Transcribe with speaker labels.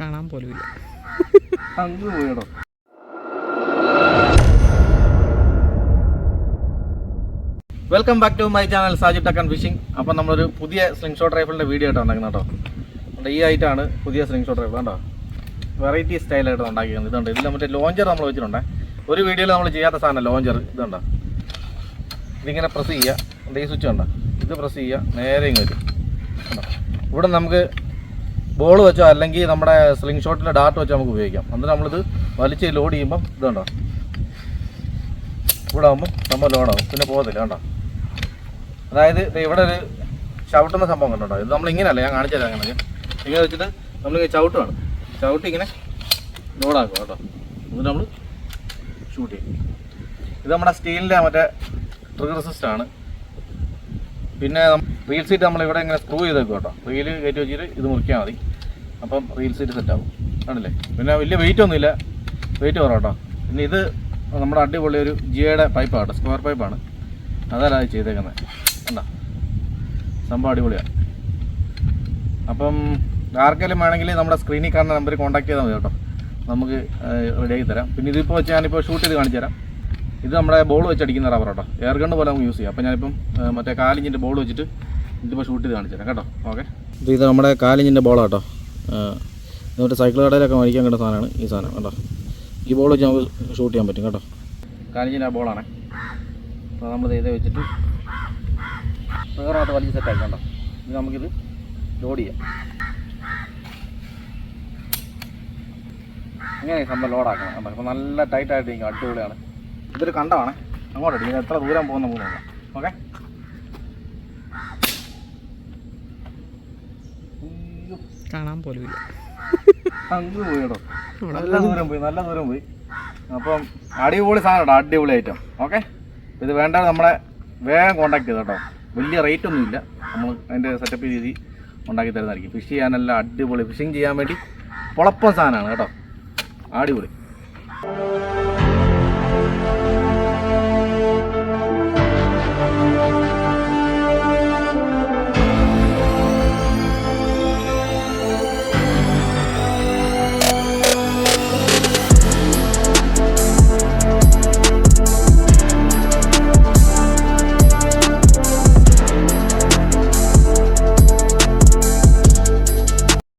Speaker 1: കാണാൻ പോലുമില്ല.
Speaker 2: അങ്ങ് welcome back to my channel Saji ടക്കൻ fishing അപ്പം നമ്മളൊരു പുതിയ സ്ലിംഗ് ഷോട്ട് റൈഫിളിന്റെ വീഡിയോ ആയിട്ട് ഉണ്ടാക്കുന്നത് കേട്ടോ. ഈ ആയിട്ടാണ് പുതിയ സ്ലിംഗ് ഷോട്ട് റൈഫിൾ കേട്ടോ വെറൈറ്റി സ്റ്റൈലായിട്ട് ഉണ്ടാക്കിയത് ഇതുണ്ട്. ഇതിൽ മറ്റേ ലോഞ്ചർ നമ്മൾ വെച്ചിട്ടുണ്ട്. ഒരു വീഡിയോയിൽ നമ്മൾ ചെയ്യാത്ത സാധനം ലോഞ്ചർ ഇതുണ്ടോ? ഇതിങ്ങനെ പ്രസ് ചെയ്യുക. ഈ സ്വിച്ച് കണ്ടോ? ഇത് പ്രസ് ചെയ്യുക. നേരെ ഇങ്ങ് വരും. കണ്ടോ? ഇവിടെ നമുക്ക് ബോൾ വെച്ചോ അല്ലെങ്കിൽ നമ്മുടെ സ്ലിംഗ് ഷോട്ടിന്റെ ഡാർട്ട് വെച്ചോ നമുക്ക് ഉപയോഗിക്കാം. എന്നിട്ട് നമ്മളിത് വലിച്ച് ലോഡ് ചെയ്യുമ്പം ഇതുണ്ടോ ഇവിടെ ആകുമ്പോൾ നമ്മൾ ലോഡാകും പിന്നെ പോകത്തില്ല കണ്ടോ? അതായത് ഇവിടെ ഒരു ചവിട്ടുന്ന സംഭവം കണ്ടോ ഇത് നമ്മൾ ഇങ്ങനെയല്ല ഞാൻ കാണിച്ചു തരാം അങ്ങനെ ഇങ്ങനെ വെച്ചിട്ട് നമ്മൾ ചവിട്ടുവാണ്. ചവിട്ടി ഇങ്ങനെ ലോഡാക്കും കേട്ടോ. എന്നിട്ട് നമ്മൾ ഷൂട്ട് ചെയ്യും. ഇത് നമ്മുടെ സ്റ്റീലിന്റെ മറ്റേ ട്രിഗർ സിസ്റ്റം ആണ്. പിന്നെ റീൽ സീറ്റ് നമ്മൾ ഇവിടെ ഇങ്ങനെ സ്ക്രൂ ചെയ്തേക്കും കേട്ടോ. റീൽ കയറ്റി വെച്ചിട്ട് ഇത് മുറിക്കാൻ മതി. അപ്പം റീൽ സീറ്റ് സെറ്റ് ആവും. ആണല്ലേ പിന്നെ വലിയ വെയിറ്റ് ഒന്നുമില്ല. വെയിറ്റ് കുറവ് കേട്ടോ. പിന്നെ ഇത് നമ്മുടെ അടിപൊളി ഒരു ജിയുടെ പൈപ്പാണ് സ്ക്വയർ പൈപ്പാണ് അതല്ല അത് ചെയ്തേക്കുന്നത്. കണ്ടോ? സംഭവം അടിപൊളിയാണ്. അപ്പം ആർക്കെങ്കിലും വേണമെങ്കിൽ നമ്മുടെ സ്ക്രീനിൽ കാണുന്ന നമ്പറിൽ കോൺടാക്ട് ചെയ്താൽ മതി കേട്ടോ. നമുക്ക് റെഡിയാക്കി തരാം. പിന്നെ ഇതിപ്പോൾ ഞാനിപ്പോൾ ഷൂട്ട് ചെയ്ത് കാണിച്ചു തരാം. ഇത് നമ്മുടെ ബോൾ വെച്ച് അടിക്കുന്ന റബ്ബർ കേട്ടോ എയർ ഗണ്ണ് പോലെ നമുക്ക് യൂസ് ചെയ്യാം. അപ്പോൾ ഞാനിപ്പം മറ്റേ കാലിഞ്ചിന്റെ ബോൾ വെച്ചിട്ട് ഇതിപ്പോൾ ഷൂട്ട് ചെയ്ത് കാണിച്ചു തരാം കേട്ടോ. ഓക്കെ അപ്പോൾ ഇത് നമ്മുടെ കാലിഞ്ചിന്റെ ബോളാണ് കേട്ടോ എന്നിട്ട് സൈക്കിൾ കടയിലൊക്കെ മേടിക്കാൻ കിട്ടുന്ന സാധനമാണ് ഈ സാധനം കേട്ടോ. ഈ ബോൾ വെച്ച് നമുക്ക് ഷൂട്ട് ചെയ്യാൻ പറ്റും കേട്ടോ. കാലിഞ്ചിന്റെ ആ ബോളാണ് അപ്പോൾ നമ്മൾ ഇത് വെച്ചിട്ട് വേറെ സെറ്റ് സെറ്റാക്കി കേട്ടോ. ഇത് നമുക്കിത് ലോഡ് ചെയ്യാം. ഇങ്ങനെ സംഭവം ലോഡാക്കണം കേട്ടോ അപ്പോൾ നല്ല ടൈറ്റായിട്ട് ഇരിക്കും അടിപൊളിയാണ്. ഇതൊരു കണ്ടമാണ്. അങ്ങോട്ട് അടിക്കുന്നത് എത്ര ദൂരം പോകുന്ന നോക്കാം. ഓക്കെ?
Speaker 1: കാണാൻ പോലുമില്ല
Speaker 2: അങ്ങ് പോയിട്ടോ നല്ല ദൂരം പോയി നല്ല ദൂരം പോയി. അപ്പം അടിപൊളി സാധനം അടിപൊളി ഐറ്റം ഓക്കെ? ഇത് വേണ്ട നമ്മളെ വേഗം കോണ്ടാക്ട് ചെയ്തോ കേട്ടോ. വലിയ റേറ്റ് ഒന്നും ഇല്ല. നമ്മൾ അതിന്റെ സെറ്റപ്പ് രീതി ഉണ്ടാക്കി തരുന്നതായിരിക്കും. ഫിഷ് ചെയ്യാനെല്ലാം അടിപൊളി. ഫിഷിങ് ചെയ്യാൻ വേണ്ടി പൊളപ്പം സാധനമാണ് കേട്ടോ. അടിപൊളി.